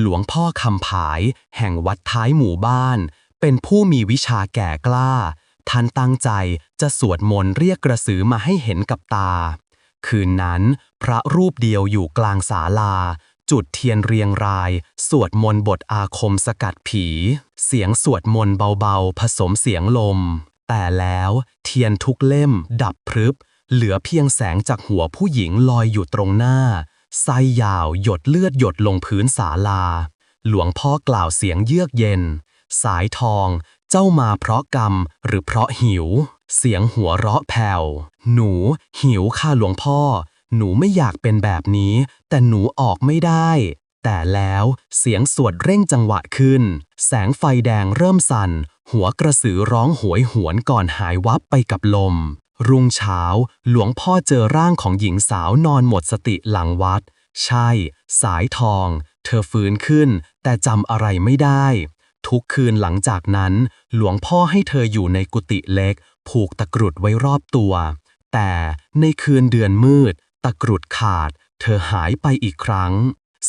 หลวงพ่อคำผาย แห่งวัดท้ายหมู่บ้าน เป็นผู้มีวิชาแก่กล้า ท่านตั้งใจจะสวดมนต์เรียกกระสือมาให้เห็นกับตา คืนนั้น พระรูปเดียวอยู่กลางศาลา จุดเทียนเรียงราย สวดมนต์บทอาคมสกัดผี เสียงสวดมนต์เบาๆ ผสมเสียงลม แต่แล้วเทียนทุกเล่มดับพรึบ เหลือเพียงแสงจากหัวผู้หญิงลอยอยู่ตรงหน้า ไส้ยาวหยดเลือดหยดลงพื้นศาลา หลวงพ่อกล่าวเสียงเยือกเย็น สายทอง เจ้ามาเพราะกรรมหรือเพราะหิว เสียงหัวเราะแผ่ว หนู หิวค่ะหลวงพ่อ หนูไม่อยากเป็นแบบนี้ แต่หนูออกไม่ได้ แต่แล้วเสียงสวดเร่งจังหวะขึ้น แสงไฟแดงเริ่มสั่น หัวกระสือร้องโหวยหวนก่อนหายวับไปกับลมรุ่งเช้า หลวงพ่อเจอร่างของหญิงสาวนอนหมดสติหลังวัด ใช่ สายทอง เธอฟื้นขึ้น แต่จำอะไรไม่ได้ ทุกคืนหลังจากนั้น หลวงพ่อให้เธออยู่ในกุฏิเล็ก ผูกตะกรุดไว้รอบตัว แต่ในคืนเดือนมืด ตะกรุดขาด เธอหายไปอีกครั้ง